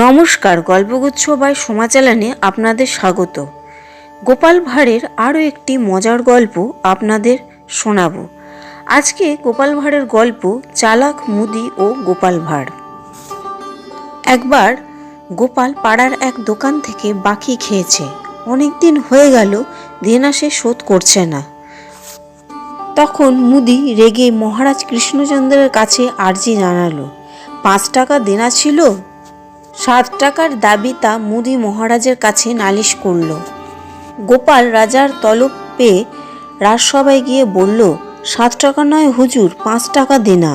নমস্কার, গল্পগুচ্ছ বাই সমাচালানে আপনাদের স্বাগত। গোপাল ভাঁড়ের আরও একটি মজার গল্প আপনাদের শোনাবো। আজকে গোপাল ভাঁড়ের গল্প চালাক মুদি ও গোপাল ভাঁড়। একবার গোপাল পাড়ার এক দোকান থেকে বাকি খেয়েছে। অনেক দিন হয়ে গেল, দেনা সে শোধ করছে না। তখন মুদি রেগে মহারাজ কৃষ্ণচন্দ্রের কাছে আর্জি জানালো, পাঁচ টাকা দেনা ছিল? সাত টাকার দাবি তা মুদি মহারাজের কাছে নালিশ করল। গোপাল রাজার তলব পেয়ে রাজসভায় গিয়ে বলল, সাত টাকা নয় হুজুর, পাঁচ টাকা দেনা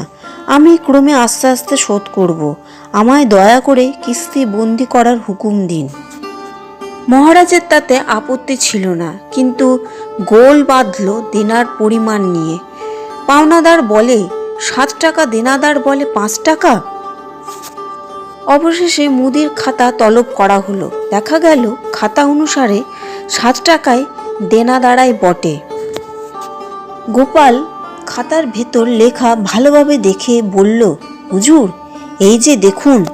আমি ক্রমে আস্তে আস্তে শোধ করব। আমায় দয়া করে কিস্তি বন্দি করার হুকুম দিন। মহারাজের তাতে আপত্তি ছিল না, কিন্তু গোল বাঁধল দেনার পরিমাণ নিয়ে। পাওনাদার বলে, সাত টাকা দেনাদার বলে পাঁচ টাকা? অবশেষে মুদির খাতা তলব করা হলো। দেখা গেল, খাতা অনুসারে সাত টাকায় দেনা দাঁড়ায় বটে। গোপাল খাতার ভেতর লেখা ভালোভাবে দেখে বলল, হুজুর, এই যে দেখুন,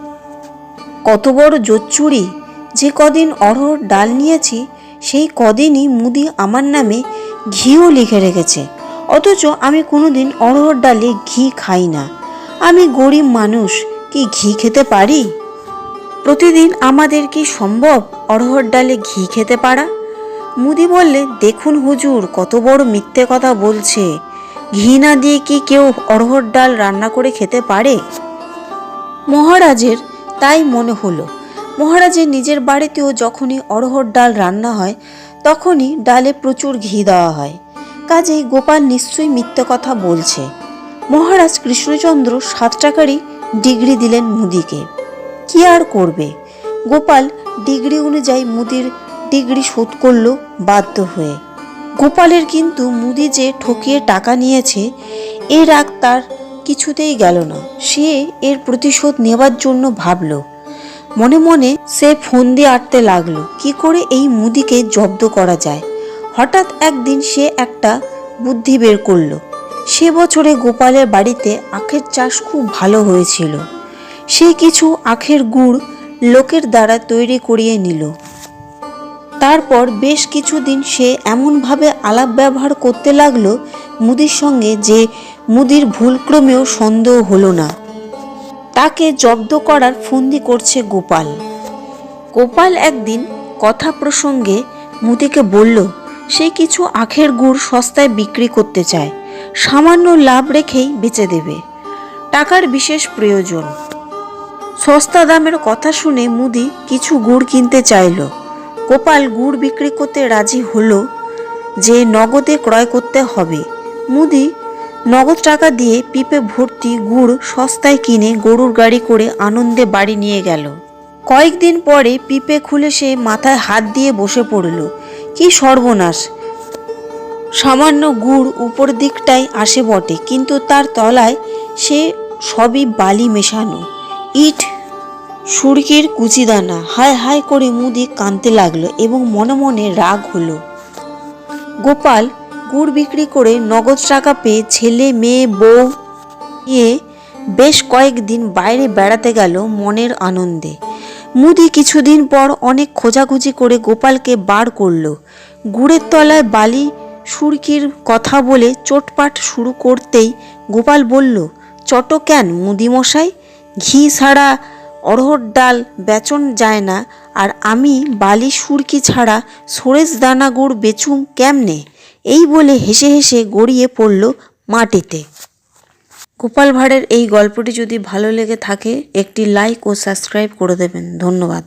কত বড় জোচ্চুরি। যে কদিন অরহর ডাল নিয়েছি, সেই কদিনই মুদি আমার নামে ঘিও লিখে রেখেছে। অথচ আমি কোনোদিন অরহর ডালে ঘি খাই না। আমি গরিব মানুষ কি ঘি খেতে পারি? প্রতিদিন আমাদের কি সম্ভব অরহর ডালে ঘি খেতে পারা? মুদি বললে, দেখুন হুজুর, কত বড় মিথ্যে কথা বলছে। ঘি না দিয়ে কি কেউ অরহর ডাল রান্না করে খেতে পারে? মহারাজের তাই মনে হলো। মহারাজের নিজের বাড়িতেও যখনই অরহর ডাল রান্না হয়, তখনই ডালে প্রচুর ঘি দেওয়া হয়। কাজেই গোপাল নিশ্চয়ই মিথ্যে কথা বলছে। মহারাজ কৃষ্ণচন্দ্র সাত টাকারই ডিগ্রি দিলেন মুদিকে। কি আর করবে? গোপাল ডিগ্রি অনুযায়ী মুদির ডিগ্রি শোধ করল বাধ্য হয়ে। গোপালের কিন্তু মুদি যে ঠকিয়ে টাকা নিয়েছে, এ রাগ তার কিছুতেই গেল না। সে এর প্রতিশোধ নেবার জন্য ভাবল। মনে মনে সে ফোন দিয়ে আটতে লাগল, কি করে এই মুদিকে জব্দ করা যায়? হঠাৎ একদিন সে একটা বুদ্ধি বের করল। সে বছরে গোপালের বাড়িতে আখের চাষ খুব ভালো হয়েছিল। সে কিছু আখের গুড় লোকের দ্বারা তৈরি করিয়ে নিল। তারপর বেশ কিছুদিন সে এমনভাবে আলাপ ব্যবহার করতে লাগল মুদির সঙ্গে যে মুদির ভুলক্রমেও সন্দেহ হলো না। তাকে জব্দ করার ফন্দি করছে গোপাল। গোপাল একদিন কথা প্রসঙ্গে মুদিকে বলল, সে কিছু আখের গুড় সস্তায় বিক্রি করতে চায়। সামান্য লাভ রেখেই বেচে দেবে। টাকার বিশেষ প্রয়োজন। সস্তা দামের কথা শুনে মুদি কিছু গুড় কিনতে চাইল। গোপাল গুড় বিক্রি করতে রাজি হলো যে নগদে ক্রয় করতে হবে। মুদি নগদ টাকা দিয়ে পিপে ভর্তি গুড় সস্তায় কিনে গরুর গাড়ি করে আনন্দে বাড়ি নিয়ে গেল। কয়েকদিন পরে পিপে খুলে সে মাথায় হাত দিয়ে বসে পড়ল। কি সর্বনাশ! সামান্য গুড় উপর দিকটাই আসে বটে, কিন্তু তার তলায় সে সবই বালি মেশানো। ইট, সুরকির কুচিদানা হায় হায় করে মুদি কাঁদতে লাগল এবং মনে মনে রাগ হলো। গোপাল গুড় বিক্রি করে নগদ টাকা পেয়ে ছেলে, মেয়ে, বউ নিয়ে বেশ কয়েকদিন বাইরে বেড়াতে গেল মনের আনন্দে। মুদি কিছুদিন পর অনেক খোঁজাখুঁজি করে গোপালকে বার করল। গুড়ের তলায় বালি সুরকির কথা বলে চোটপাট শুরু করতেই গোপাল বলল, চট কেন মুদিমশাই? ঘি ছাড়া অড়হর ডাল বেচন যায় না, আর আমি বালি সুরকি ছাড়া সরেস দানা গুড় বেচুম কেমনে? এই বলে হেসে হেসে গড়িয়ে পড়ল মাটিতে। গোপাল ভাঁড়ের এই গল্পটি যদি ভালো লেগে থাকে, একটি লাইক ও সাবস্ক্রাইব করে দেবেন। ধন্যবাদ।